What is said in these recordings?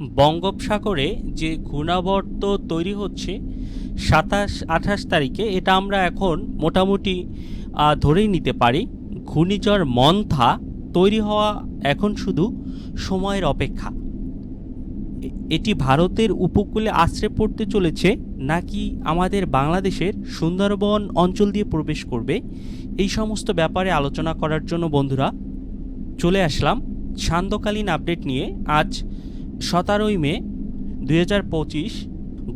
বঙ্গোপসাগরে যে ঘূর্ণাবর্ত তৈরি হচ্ছে, সাতাশ, আঠাশ তারিখে এটা আমরা এখন মোটামুটি ধরেই নিতে পারি। ঘূর্ণিঝড় মন্থা তৈরি হওয়া এখন শুধু সময়ের অপেক্ষা। এটি ভারতের উপকূলে আশ্রে পড়তে চলেছে, নাকি আমাদের বাংলাদেশের সুন্দরবন অঞ্চল দিয়ে প্রবেশ করবে? এই সমস্ত ব্যাপারে আলোচনা করার জন্য বন্ধুরা, চলে আসলাম। সান্ধ্যকালীন আপডেট নিয়ে আজ সতেরোই মে দুই হাজার পঁচিশ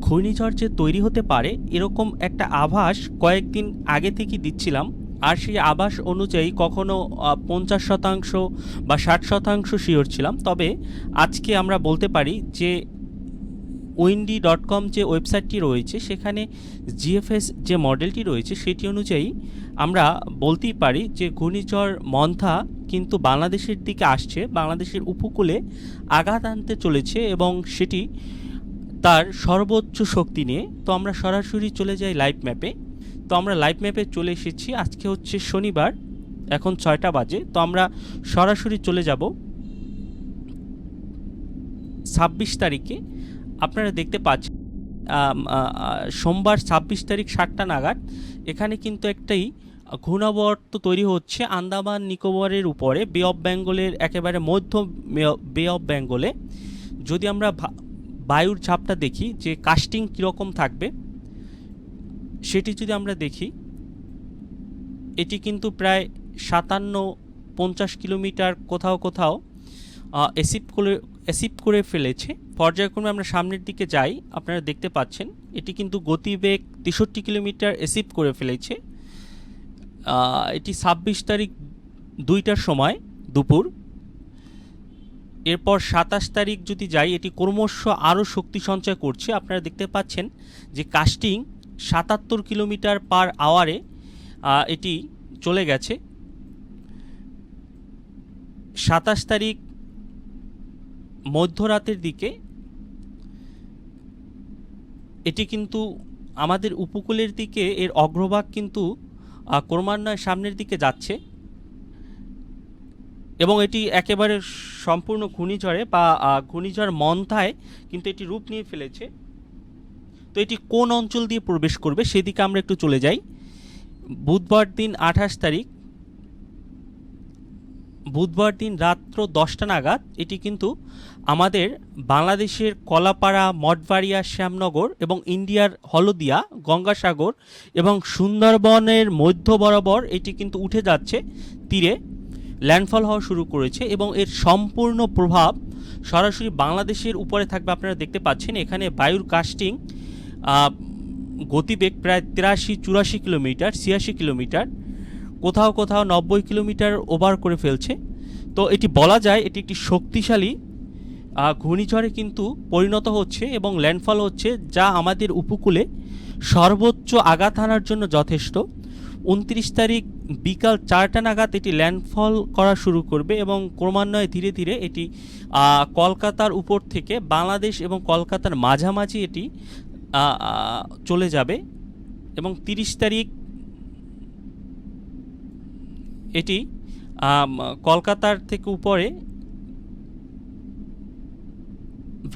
ঘূর্ণিঝড় যে তৈরি হতে পারে, এরকম একটা আভাস কয়েকদিন আগে থেকেই দিচ্ছিলাম। আর সেই আভাস অনুযায়ী কখনো পঞ্চাশ শতাংশ বা ষাট শতাংশ শিওর ছিলাম। তবে আজকে আমরা বলতে পারি যে উইন্ডি ডট কম যে ওয়েবসাইটটি রয়েছে, সেখানে জিএফএস যে মডেলটি রয়েছে, সেটি অনুযায়ী আমরা বলতেই পারি যে ঘূর্ণিঝড় মন্থা কিন্তু বাংলাদেশের দিকে আসছে, বাংলাদেশের উপকূলে আঘাত আনতে চলেছে এবং সেটি তার সর্বোচ্চ শক্তি নিয়ে। তো আমরা সরাসরি চলে যাই লাইভ ম্যাপে। তো আমরা লাইভ ম্যাপে চলে এসেছি। আজকে হচ্ছে শনিবার, এখন ছয়টা বাজে। তো আমরা সরাসরি চলে যাব ছাব্বিশ তারিখে। আপনারা দেখতে পাচ্ছেন সোমবার ছাব্বিশ তারিখ সাতটা নাগাদ এখানে কিন্তু একটাই ঘূর্ণাবর্ত তৈরি হচ্ছে আন্দামান নিকোবরের উপরে বে অফ বেঙ্গলের একেবারে মধ্য বে অফ বেঙ্গলে যদি আমরা বায়ুর চাপটা দেখি, যে কাস্টিং কীরকম থাকবে, সেটি যদি আমরা দেখি, এটি কিন্তু প্রায় সাতান্ন পঞ্চাশ কিলোমিটার কোথাও কোথাও অ্যাসিপ করে অ্যাসিপ করে ফেলেছে। পর্যায়ক্রমে আমরা সামনের দিকে যাই। আপনারা দেখতে পাচ্ছেন, এটি কিন্তু গতিবেগ তেষট্টি কিলোমিটার অ্যাসিপ করে ফেলেছে। এটি ছাব্বিশ তারিখ দুইটার সময় দুপুর। এরপর সাতাশ তারিখ যদি যাই, এটি ক্রমশ আরও শক্তি সঞ্চয় করছে। আপনারা দেখতে পাচ্ছেন যে কাস্টিং সাতাত্তর কিলোমিটার পার আওয়ারে এটি চলে গেছে। সাতাশ তারিখ মধ্যরাতের দিকে, এটি কিন্তু আমাদের উপকূলের দিকে, এর অগ্রভাগ কিন্তু ক্রমান্বয়ে সামনের দিকে যাচ্ছে। এবং এটি একেবারে সম্পূর্ণ ঘূর্ণিঝড়ে বা ঘূর্ণিঝড় মন্থায় কিন্তু এটি রূপ নিয়ে ফেলেছে। তো এটি কোন অঞ্চল দিয়ে প্রবেশ করবে, সেদিকে আমরা একটু চলে যাই। বুধবার দিন আঠাশ তারিখ বুধবার দিন রাত্র দশটা নাগাদ এটি কিন্তু আমাদের বাংলাদেশের কলাপাড়া, মঠবাড়িয়া, শ্যামনগর এবং ইন্ডিয়ার হলদিয়া, গঙ্গাসাগর এবং সুন্দরবনের মধ্য বরাবর এটি কিন্তু উঠে যাচ্ছে তীরে। ল্যান্ডফল হওয়া শুরু করেছে এবং এর সম্পূর্ণ প্রভাব সরাসরি বাংলাদেশের উপরে থাকবে আপনারা দেখতে পাচ্ছেন। এখানে বায়ুর কাস্টিং গতিবেগ প্রায় তিরাশি, চুরাশি কিলোমিটার, ছিয়াশি কিলোমিটার। কোথাও কোথাও নব্বই কিলোমিটার ওভার করে ফেলছে। তো এটি বলা যায় এটি একটি শক্তিশালী ঘূর্ণিঝড়ে কিন্তু পরিণত হচ্ছে এবং ল্যান্ডফল হচ্ছে যা আমাদের উপকূলে সর্বোচ্চ আঘাত হানার জন্য যথেষ্ট। উনত্রিশ তারিখ বিকাল চারটা নাগাদ এটি ল্যান্ডফল করা শুরু করবে এবং ক্রমান্বয়ে ধীরে ধীরে এটি কলকাতার উপর থেকে বাংলাদেশ এবং কলকাতার মাঝামাঝি এটি চলে যাবে এবং তিরিশ তারিখ এটি কলকাতার থেকে উপরে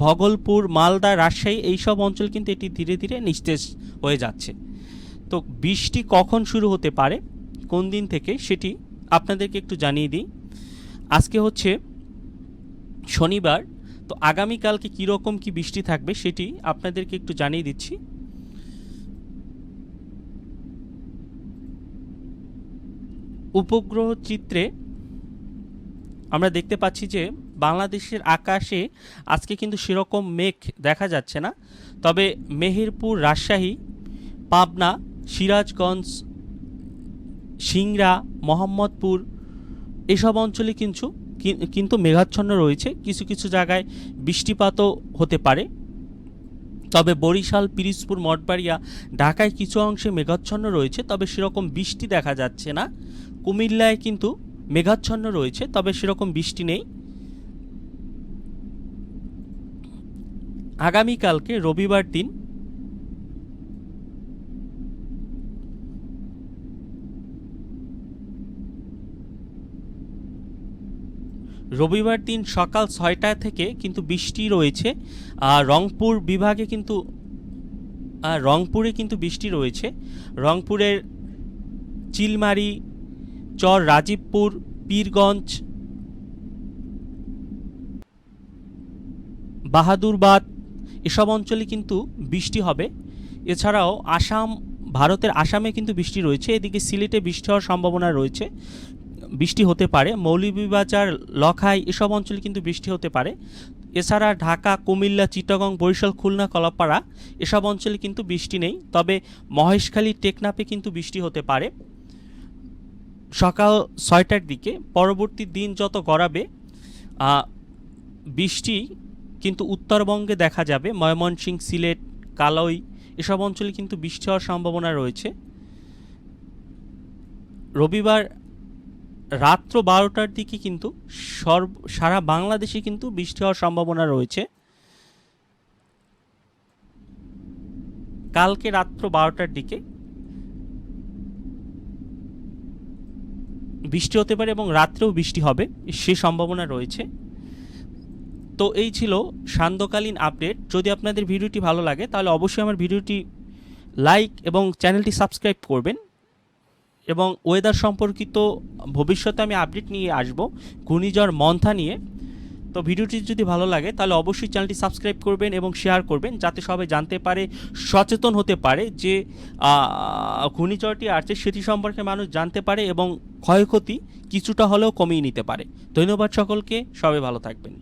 ভগলপুর, মালদা, রাজশাহী এইসব অঞ্চল কিন্তু এটি ধীরে ধীরে নিস্তেজ হয়ে যাচ্ছে। তো বৃষ্টি কখন শুরু হতে পারে, কোন দিন থেকে, সেটি আপনাদেরকে একটু জানিয়ে দিই। আজকে হচ্ছে শনিবার, তো আগামীকালকে কীরকম কি বৃষ্টি থাকবে সেটি আপনাদেরকে একটু জানিয়ে দিচ্ছি। উপগ্রহ চিত্রে আমরা দেখতে পাচ্ছি যে বাংলাদেশের আকাশে আজকে কিন্তু সেরকম মেঘ দেখা যাচ্ছে না। তবে মেহেরপুর, রাজশাহী, পাবনা, সিরাজগঞ্জ, সিংড়া, মোহাম্মদপুর এসব অঞ্চলে কিন্তু কিন্তু মেঘাচ্ছন্ন রয়েছে। কিছু কিছু জায়গায় বৃষ্টিপাতও হতে পারে। তবে বরিশাল, পিরিজপুর, মঠবাড়িয়া, ঢাকায় কিছু অংশে মেঘাচ্ছন্ন রয়েছে, তবে সেরকম বৃষ্টি দেখা যাচ্ছে না। কুমিল্লায় কিন্তু মেঘাচ্ছন্ন রয়েছে, তবে সেরকম বৃষ্টি নেই। আগামীকালকে রবিবার দিন রবিবার দিন সকাল ছয়টা থেকে কিন্তু বৃষ্টি রয়েছে, আর রংপুর বিভাগে কিন্তু রংপুরে কিন্তু বৃষ্টি রয়েছে। রংপুরের চিলমারি, চর রাজীবপুর, পীরগঞ্জ, বাহাদুরবাদ, এসব অঞ্চলে কিন্তু বৃষ্টি হবে। এছাড়াও আসাম, ভারতের আসামে কিন্তু বৃষ্টি রয়েছে। এদিকে সিলেটে বৃষ্টি হওয়ার সম্ভাবনা রয়েছে। বৃষ্টি হতে পারে, মৌলভীবাজার, লখাই এসব অঞ্চলে কিন্তু বৃষ্টি হতে পারে। এছাড়া ঢাকা, কুমিল্লা, চিটাগং, বরিশাল, খুলনা, কলাপাড়া এসব অঞ্চলে কিন্তু বৃষ্টি নেই। তবে মহেশখালী টেকনাপে কিন্তু বৃষ্টি হতে পারে। সকাল ছয়টার দিকে পরবর্তী দিন যত গড়াবে বৃষ্টি কিন্তু উত্তরবঙ্গে দেখা যাবে। ময়মনসিংহ, সিলেট, কালই এসব অঞ্চলে কিন্তু বৃষ্টি হওয়ার সম্ভাবনা রয়েছে। রবিবার রাত্র বারোটার দিকে কিন্তু সর্ব, সারা বাংলাদেশে কিন্তু বৃষ্টি হওয়ার সম্ভাবনা রয়েছে। কালকে রাত্র বারোটার দিকে বৃষ্টি হতে পারে এবং রাত্রেও বৃষ্টি হবে, সে সম্ভাবনা রয়েছে। তো এই ছিল সান্ধ্যকালীন আপডেট। যদি আপনাদের ভিডিওটি ভালো লাগে, তাহলে অবশ্যই আমার ভিডিওটি লাইক এবং চ্যানেলটি সাবস্ক্রাইব করবেন। এবং ওয়েদার সম্পর্কিত ভবিষ্যতে আমি আপডেট নিয়ে আসব ঘূর্ণিঝড় মন্থা নিয়ে। তো ভিডিওটি যদি ভালো লাগে, তাহলে অবশ্যই চ্যানেলটি সাবস্ক্রাইব করবেন এবং শেয়ার করবেন, যাতে সবাই জানতে পারে, সচেতন হতে পারে যে ঘূর্ণিঝড়টি আসছে, সেটি সম্পর্কে মানুষ জানতে পারে এবং ক্ষয়ক্ষতি কিছুটা হলেও কমিয়ে নিতে পারে। ধন্যবাদ সকলকে, সবাই ভালো থাকবেন।